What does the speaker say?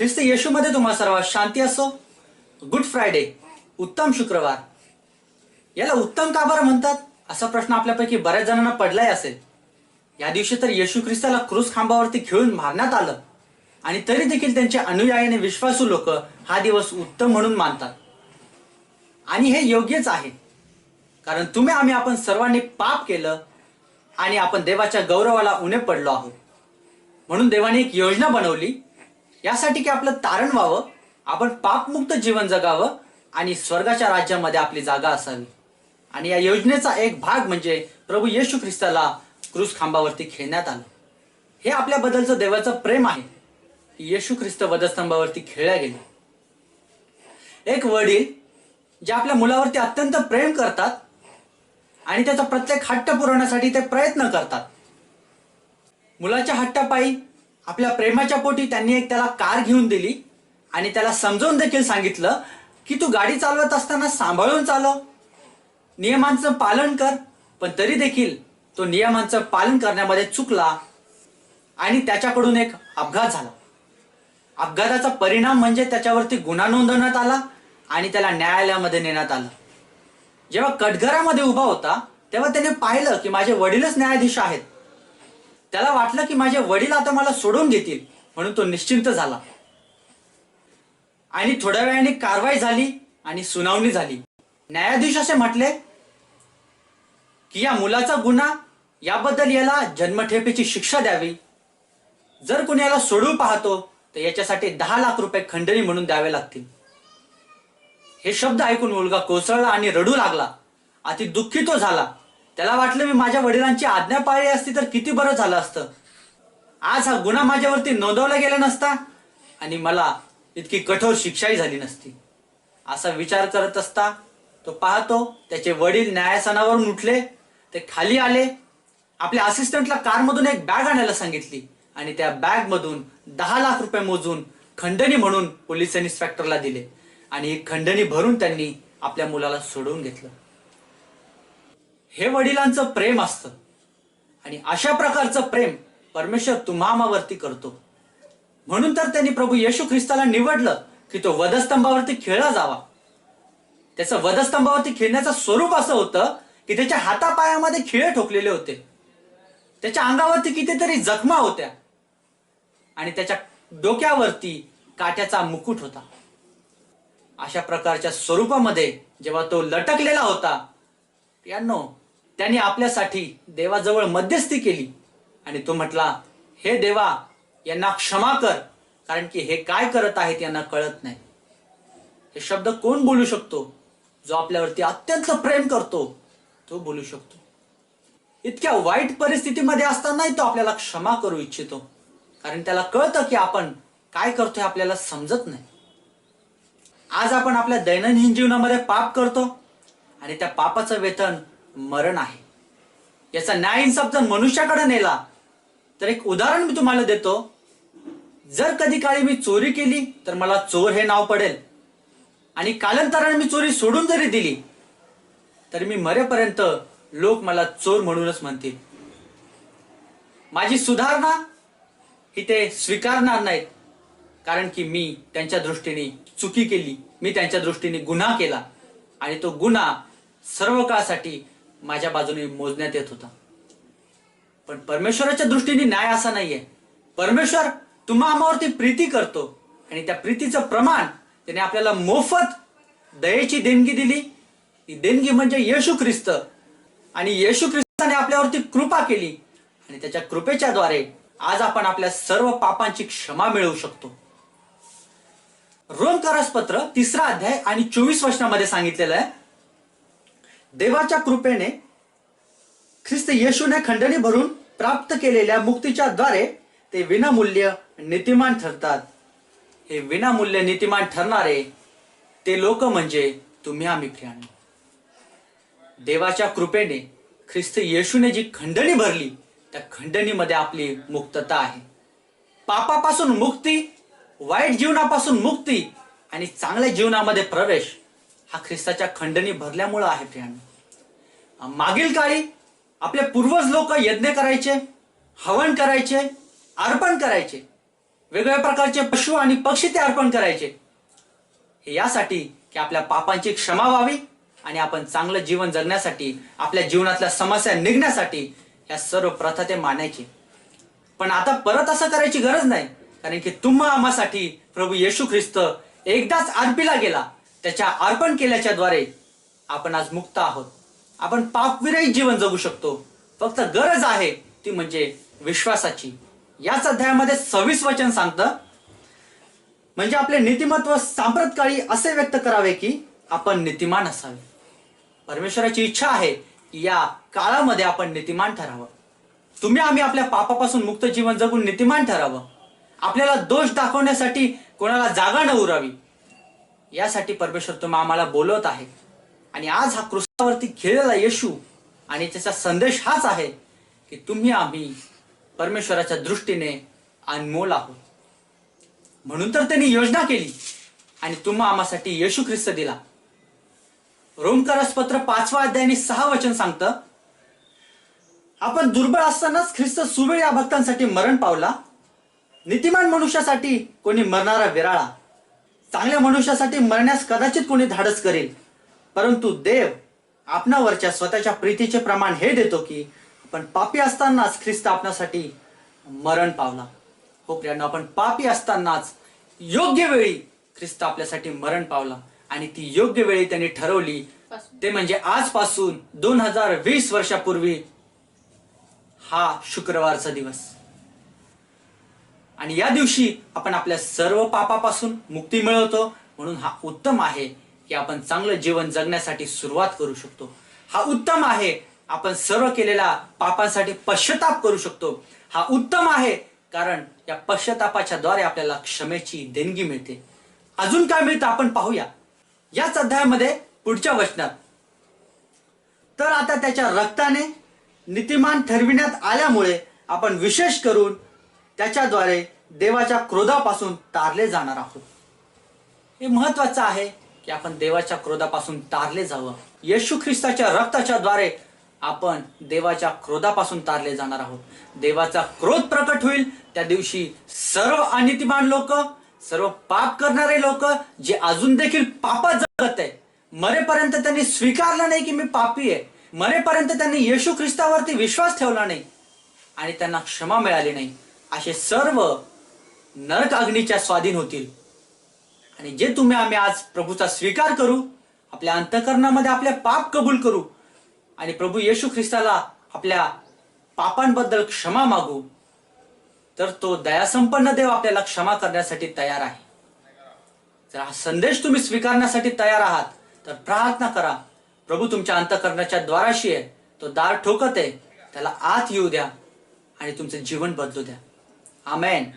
ख्रिस्त येशूमध्ये तुम्हा सर्वात शांती असो. गुड फ्रायडे उत्तम शुक्रवार. याला उत्तम का बरं म्हणतात? असा प्रश्न आपल्यापैकी बऱ्याच जणांना पडलाय असेल. या दिवशी तर येशू ख्रिस्ताला क्रूस खांबावरती खेळून मारण्यात आलं. आणि तरी देखील त्यांच्या अनुयायी आणि विश्वासू लोक हा दिवस उत्तम म्हणून मानतात. आणि हे योग्यच आहे. कारण तुम्ही आम्ही आपण सर्वांनी पाप केलं आणि आपण देवाच्या गौरवाला उणे पडलो आहोत. म्हणून देवाने एक योजना बनवली. यासाठी की आपलं तारण व्हावं आपण पापमुक्त जीवन जगावं आणि स्वर्गाच्या राज्यामध्ये आपली जागा असावी. आणि या योजनेचा एक भाग म्हणजे प्रभू येशू ख्रिस्ताला क्रूस खांबावरती खेळण्यात आलं. हे आपल्याबद्दलचं देवाचं प्रेम आहे. येशू ख्रिस्त वधस्तंभावरती खेळल्या गेले. एक वडील जे आपल्या मुलावरती अत्यंत प्रेम करतात आणि त्याचा प्रत्येक हट्ट पुरवण्यासाठी ते प्रयत्न करतात. मुलाच्या हट्टापायी आपल्या प्रेमाच्या पोटी त्यांनी एक त्याला कार घेऊन दिली आणि त्याला समजावून देखील सांगितलं की तू गाडी चालवत असताना सांभाळून चालव नियमांचं पालन कर पण तरी देखील तो नियमांचं पालन करण्यामध्ये चुकला आणि त्याच्याकडून एक अपघात झाला. अपघाताचा परिणाम म्हणजे त्याच्यावरती गुन्हा नोंदवण्यात आला आणि त्याला न्यायालयामध्ये नेण्यात आलं. जेव्हा कटघरामध्ये उभा होता तेव्हा त्याने पाहिलं की माझे वडीलच न्यायाधीश आहेत. त्याला वाटलं की माझे वडील आता मला सोडून घेतील म्हणून तो निश्चिंत झाला. आणि थोड्या वेळाने कारवाई झाली आणि सुनावणी झाली. न्यायाधीश असे म्हटले की या मुलाचा गुन्हा याबद्दल याला जन्मठेपेची शिक्षा द्यावी. जर कोणी याला सोडू पाहतो तर याच्यासाठी दहा लाख रुपये खंडणी म्हणून द्यावे लागतील. हे शब्द ऐकून मुलगा कोसळला आणि रडू लागला. अति दुःखी तो झाला. त्याला वाटलं मी माझ्या वडिलांची आज्ञा पाळली असती तर किती बरं झालं असतं. आज हा गुन्हा माझ्यावरती नोंदवला गेला नसता आणि मला इतकी कठोर शिक्षाही झाली नसती. असा विचार करत असता तो पाहतो त्याचे वडील न्यायासनावरून उठले ते खाली आले. आपल्या असिस्टंटला कारमधून एक बॅग आणायला सांगितली आणि त्या बॅगमधून दहा लाख रुपये मोजून खंडणी म्हणून पोलीस इन्स्पेक्टरला दिले. आणि ही खंडणी भरून त्यांनी आपल्या मुलाला सोडवून घेतलं. हे वडिलांचं प्रेम असतं. आणि अशा प्रकारचं प्रेम परमेश्वर तुम्हामावरती करतो. म्हणून तर त्यांनी प्रभू येशू ख्रिस्ताला निवडलं की तो वधस्तंभावरती खेळला जावा. त्याचं वधस्तंभावरती खेळण्याचं स्वरूप असं होतं की त्याच्या हातापायामध्ये खिळे ठोकलेले होते. त्याच्या अंगावरती कितीतरी जखमा होत्या. आणि त्याच्या डोक्यावरती काट्याचा मुकुट होता. अशा प्रकारच्या स्वरूपामध्ये जेव्हा तो लटकलेला होता यांनो त्याने आपल्यासाठी देवाजवळ मध्यस्थी केली. आणि तो म्हटला हे देवा यांना क्षमा कर कारण की हे काय करत आहेत यांना कळत नाही. हे शब्द कोण बोलू शकतो? जो आपल्यावरती अत्यंत प्रेम करतो तो बोलू शकतो. इतक्या वाईट परिस्थितीमध्ये असतानाही तो आपल्याला क्षमा करू इच्छितो. कारण त्याला कळतं की आपण काय करतोय आपल्याला समजत नाही. आज आपण आपल्या दैनंदिन जीवनामध्ये पाप करतो. आणि त्या पापाचं वेतन मरण आहे. याचा न्याय इंसाफ जर मनुष्याकडे नेला तर एक उदाहरण मी तुम्हाला देतो. जर कधी काळी मी चोरी केली तर मला चोर हे नाव पडेल. आणि कालांतराने मी चोरी सोडून जरी दिली तर मी मरेपर्यंत लोक मला चोर म्हणूनच म्हणतील. माझी सुधारणा ही ते स्वीकारणार नाहीत कारण की मी त्यांच्या दृष्टीने चुकी केली मी त्यांच्या दृष्टीने गुन्हा केला. आणि तो गुन्हा सर्व काळासाठी माझ्या बाजूने मोजण्यात येत होता. पण परमेश्वराच्या दृष्टीने न्याय असा नाहीये. परमेश्वर तुम्हा आम्हावरती प्रीती करतो आणि त्या प्रीतीचं प्रमाण त्याने आपल्याला मोफत दयेची देणगी दिली. ती देणगी म्हणजे येशू ख्रिस्त. आणि येशू ख्रिस्ताने आपल्यावरती कृपा केली आणि त्याच्या कृपेच्या द्वारे आज आपण आपल्या सर्व पापांची क्षमा मिळवू शकतो. रोमकारसपत्र तिसरा अध्याय आणि चोवीस वर्षांमध्ये सांगितलेलं आहे देवाच्या कृपेने ख्रिस्त येशूने खंडणी भरून प्राप्त केलेल्या मुक्तीच्या द्वारे ते विनामूल्य नीतिमान ठरतात. हे विनामूल्य नीतिमान ठरणारे ते लोक म्हणजे तुम्ही आम्ही प्रियांनो. देवाच्या कृपेने ख्रिस्त येशूने जी खंडणी भरली त्या खंडणीमध्ये आपली मुक्तता आहे. पापापासून मुक्ती वाईट जीवनापासून मुक्ती आणि चांगल्या जीवनामध्ये प्रवेश हा ख्रिस्ताच्या खंडणी भरल्यामुळं आहे फ्रेंड मागील काळी आपले पूर्वज लोक यज्ञ करायचे हवन करायचे अर्पण करायचे. वेगवेगळ्या प्रकारचे पशु आणि पक्षी ते अर्पण करायचे. हे यासाठी की आपल्या पापांची क्षमा व्हावी आणि आपण चांगलं जीवन जगण्यासाठी आपल्या जीवनातल्या समस्या निघण्यासाठी या सर्व प्रथा ते मानायचे. पण आता परत असं करायची गरज नाही कारण की तुम्हा आम्हासाठी प्रभू येशू ख्रिस्त एकदाच आरपीला गेला. त्याच्या अर्पण केल्याच्या द्वारे आपण आज मुक्त आहोत. आपण पापविरहित जीवन जगू शकतो. फक्त गरज आहे ती म्हणजे विश्वासाची. याच अध्यायामध्ये सव्वीस वचन सांगतं म्हणजे आपले नीतिमत्व सांप्रत काळी असे व्यक्त करावे की आपण नीतिमान असावे. परमेश्वराची इच्छा आहे की या काळामध्ये आपण नीतिमान ठरावं. तुम्ही आम्ही आपल्या पापापासून मुक्त जीवन जगून नीतिमान ठरावं. आपल्याला दोष दाखवण्यासाठी कोणाला जागा न उरावी. यासाठी परमेश्वर तुम्ही आम्हाला बोलवत आहे. आणि आज हा कृष्णावरती खेळलेला येशू आणि त्याचा संदेश हाच आहे की तुम्ही आम्ही परमेश्वराच्या दृष्टीने अनमोल आहोत. म्हणून तर त्यांनी योजना केली आणि तुम्हा आम्हासाठी येशू ख्रिस्त दिला. रोमकारसपत्र पाचवा अध्यायाने सहा वचन सांगतं आपण दुर्बळ असतानाच ख्रिस्त सुवेळ या भक्तांसाठी मरण पावला. नीतिमान मनुष्यासाठी कोणी मरणारा विराळा. चांगल्या मनुष्यासाठी मरण्यास कदाचित कोणी धाडस करेल. परंतु देव आपणावरच्या स्वतःच्या प्रीतीचे प्रमाण हे देतो की आपण पापी असतानाच ख्रिस्त आपणासाठी मरण पावला हो प्रियांना आपण पापी असतानाच योग्य वेळी ख्रिस्त आपल्यासाठी मरण पावला. आणि ती योग्य वेळी त्यांनी ठरवली. ते म्हणजे आजपासून दोन हजार वीस वर्षापूर्वी हा शुक्रवारचा दिवस. आणि या दिवशी आपण आपल्या सर्व पापापासून मुक्ती मिळवतो म्हणून हा उत्तम आहे की आपण चांगलं जीवन जगण्यासाठी सुरुवात करू शकतो. हा उत्तम आहे आपण सर्व केलेल्या पापांसाठी पश्चाताप करू शकतो. हा उत्तम आहे कारण या पश्चातापाच्या द्वारे आपल्याला क्षमेची देणगी मिळते. अजून काय मिळतं आपण पाहूया. याच अध्यायामध्ये पुढच्या वचनात. तर आता त्याच्या रक्ताने नीतिमान ठरविण्यात आल्यामुळे आपण विशेष करून त्याच्याद्वारे देवाच्या क्रोधापासून तारले जाणार आहोत. हे महत्वाचं आहे की आपण देवाच्या क्रोधापासून तारले जावं. येशू ख्रिस्ताच्या रक्ताच्या द्वारे आपण देवाच्या क्रोधापासून तारले जाणार आहोत. देवाचा क्रोध प्रकट होईल. त्या दिवशी सर्व अनितिमान लोक सर्व पाप करणारे लोक जे अजून देखील पापात जगत आहे मरेपर्यंत त्यांनी स्वीकारलं नाही की मी पापी आहे. मरेपर्यंत त्यांनी येशू ख्रिस्तावरती विश्वास ठेवला नाही. आणि त्यांना क्षमा मिळाली नाही. असे सर्व नरक अग्नीच्या स्वाधीन होतील. आणि जे तुम्ही आम्ही आज प्रभूचा स्वीकार करू आपल्या अंतकरणामध्ये आपले पाप कबूल करू आणि प्रभू येशू ख्रिस्ताला आपल्या पापांबद्दल क्षमा मागू तर तो दयासंपन्न देव आपल्याला क्षमा करण्यासाठी तयार आहे. जर हा संदेश तुम्ही स्वीकारण्यासाठी तयार आहात तर प्रार्थना करा. प्रभू तुमच्या अंतकरणाच्या द्वाराशी आहे. तो दार ठोकत आहे. त्याला आत येऊ द्या आणि तुमचं जीवन बदलू द्या. Amen.